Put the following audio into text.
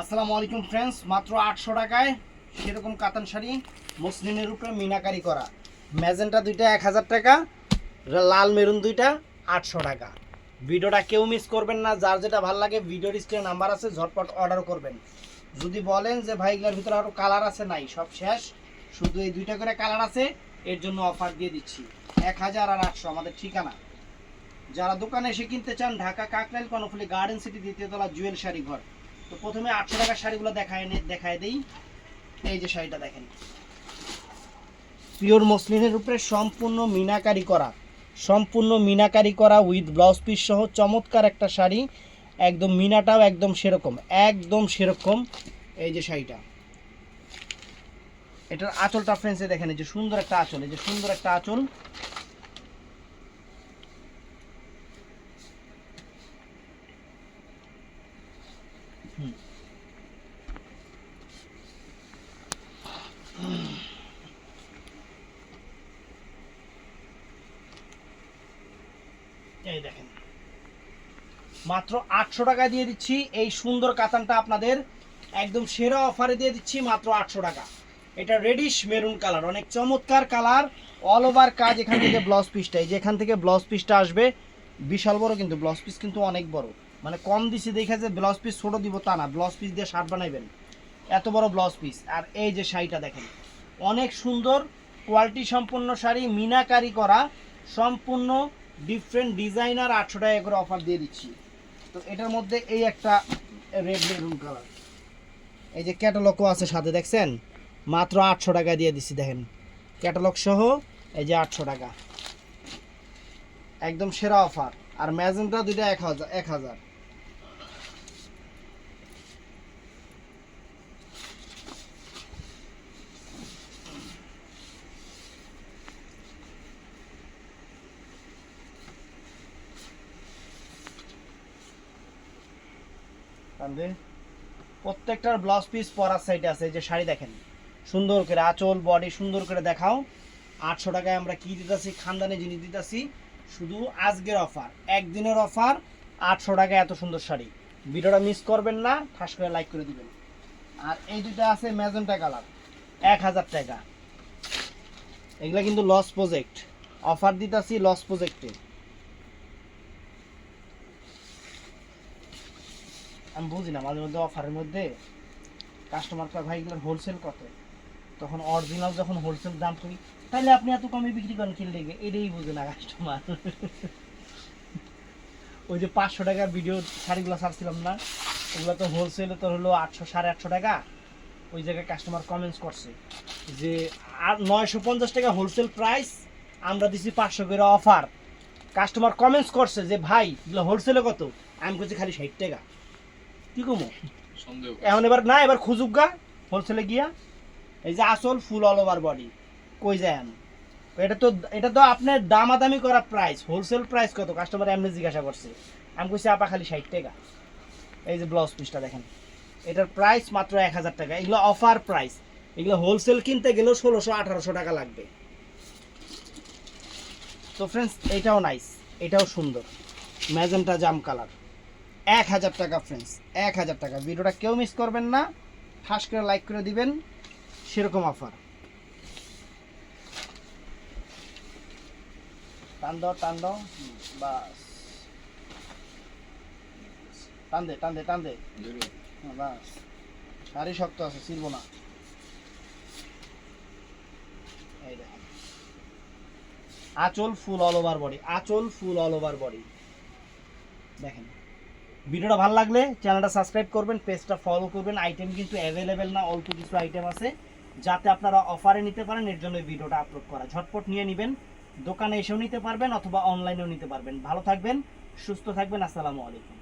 আসসালামু আলাইকুম ফ্রেন্ডস মাত্র আটশো টাকায় সেরকম কাতান শাড়ি মসলিনের উপরে মিনাকারি করা। ম্যাজেন্টা দুইটা এক হাজার টাকা, লাল মেরুন দুইটা আটশো টাকা। ভিডিওটা কেউ মিস করবেন না, যার যেটা ভালো লাগে ভিডিওর স্ক্রিনে নাম্বার আছে, ঝটপট অর্ডার করবেন। যদি বলেন যে ভাই, এগুলোর ভিতরে আরও কালার আছে, নাই, সব শেষ। শুধু এই দুইটা করে কালার আছে, এর জন্য অফার দিয়ে দিচ্ছি। এক হাজার আর আটশো, আমাদের ঠিকানা। যারা দোকানে এসে কিনতে চান, ঢাকা কাকরাইল, কর্ণফুলি গার্ডেন সিটি দ্বিতীয়তলা জুয়েল শাড়ি ঘর তো প্রথমে আটশো টাকার শাড়িগুলো দেখায় দেখায় দেই। এই যে শাড়িটা দেখেন। পিওর মসলিনের উপরে সম্পূর্ণ মিনাকারি করা। সম্পূর্ণ মিনাকারি করা উইথ ব্লাউজ পিস সহ চমৎকার একটা শাড়ি। একদম মিনাটাও একদম সেরকম একদম সেরকম এই যে শাড়িটা। এটার আঁচলটা ফ্রেন্ডসে দেখেন, এই যে সুন্দর একটা আঁচল, এই যে সুন্দর একটা আঁচল। মাত্র আটশো টাকা দিয়ে দিচ্ছি। এই সুন্দর কাতানটা আপনাদের একদম সেরা অফারে দিয়ে দিচ্ছি মাত্র আটশো টাকা। এটা রেডিশ মেরুন কালার অনেক চমৎকার কালার অল ওভার কাজ এখান থেকে ব্লাউজ পিসটা এই যে এখান থেকে ব্লাউজ পিসটা আসবে, বিশাল বড় কিন্তু ব্লাউজ পিস কিন্তু অনেক বড়। মানে কম দিছি দেখে যে ব্লাউজ পিস ছোট দিব তা না ব্লাউজ পিস দিয়ে শার্ট বানাইবেন। এত বড় ব্লাউজ পিস আর এই যে শাড়িটা দেখেন, অনেক সুন্দর কোয়ালিটি সম্পন্ন শাড়ি, মিনাকারি করা, সম্পূর্ণ ডিফারেন্ট ডিজাইনার আটশো টাকা করে অফার দিয়ে দিচ্ছি। তো এটার মধ্যে এই একটা রেড মেরুন কালার এই যে ক্যাটালগও আছে সাথে, দেখছেন? মাত্র আটশো টাকা দিয়ে দিচ্ছি দেখেন। ক্যাটালগ সহ এই যে আটশো টাকা। একদম সেরা অফার আর ম্যাজেন্টা দুইটা এক হাজার এক হাজার। প্রত্যেকটার ব্লাউজ পিস পরার সাইডে আছে যে শাড়ি দেখেন। সুন্দর করে আঁচল বডি সুন্দর করে দেখাও। আটশো টাকায় আমরা কি দিতেছি? খানদানি জিনিস দিতেছি। শুধু আজকের অফার। একদিনের অফার, আটশো টাকা এত সুন্দর শাড়ি। ভিডিওটা মিস করবেন না, ঠাস করে লাইক করে দিবেন। আর এই দুটো আছে ম্যাজেন্টা কালার, এক হাজার টাকা। এগুলা কিন্তু লস প্রজেক্ট অফার দিতেছি লস প্রজেক্টে আমি বুঝি না, মাঝে মধ্যে অফারের মধ্যে কাস্টমার ভাই হোলসেল কত? তখন অরিজিনাল যখন হোলসেল দাম করি তাহলে আপনি এত কমে বিক্রি করেন কিনলে গিয়ে এটাই বুঝে না কাস্টমার ওই যে পাঁচশো টাকার ভিডিও শাড়িগুলো ছাড়ছিলাম না। ওগুলো তো হোলসেলে তো হলো আটশো সাড়ে আটশো টাকা। ওই জায়গায় কাস্টমার কমেন্টস করছে যে আর নয়শো পঞ্চাশ টাকা হোলসেল প্রাইস আমরা দিছি পাঁচশো করে অফার কাস্টমার কমেন্টস করছে যে ভাই এগুলো হোলসেলে কত? আমি করছি খালি ষাট টাকা। কি কমো? এখন এবার না এবার খুঁজুক গা হোলসেলে গিয়া। এই যে আসল ফুল অল ওভার বডি কই যায় এটা তো এটা তো আপনার দামাদামি করা প্রাইস হোলসেল প্রাইস কত? কাস্টমার এমনি জিজ্ঞাসা করছে। আমি কইছি, আপা, খালি ষাট টাকা। এই যে ব্লাউজ পিসটা দেখেন। এটার প্রাইস মাত্র এক হাজার টাকা। এগুলো অফার প্রাইস এগুলো হোলসেল কিনতে গেলেও ষোলোশো, আঠারোশো টাকা লাগবে। তো ফ্রেন্ডস এটাও নাইস এটাও সুন্দর। ম্যাজেন্টা জাম কালার এক হাজার টাকা ফ্রেন্ডস এক হাজার টাকা। ভিডিওটা কেউ মিস করবেন না। ঠাস করে লাইক করে দিবেন। সেরকম অফার টান দাও টান দাও। বাস টান দে টান দে টান দে। হ্যাঁ, বাস। শাড়ি শক্ত আছে ছিলব না। এই দেখেন আঁচল ফুল অল ওভার বডি আঁচল ফুল অল ওভার বডি দেখেন। ভিডিওটা ভালো লাগলে চ্যানেলটা সাবস্ক্রাইব করবেন পেজটা ফলো করবেন। আইটেম কিন্তু অ্যাভেলেবেল না অল্প কিছু আইটেম আছে। যাতে আপনারা অফারে নিতে পারেন, এর জন্য ভিডিওটা আপলোড করা। ঝটপট নিয়ে নেবেন। দোকানে এসেও নিতে পারবেন অথবা অনলাইনেও নিতে পারবেন। ভালো থাকবেন, সুস্থ থাকবেন। আসসালামু আলাইকুম।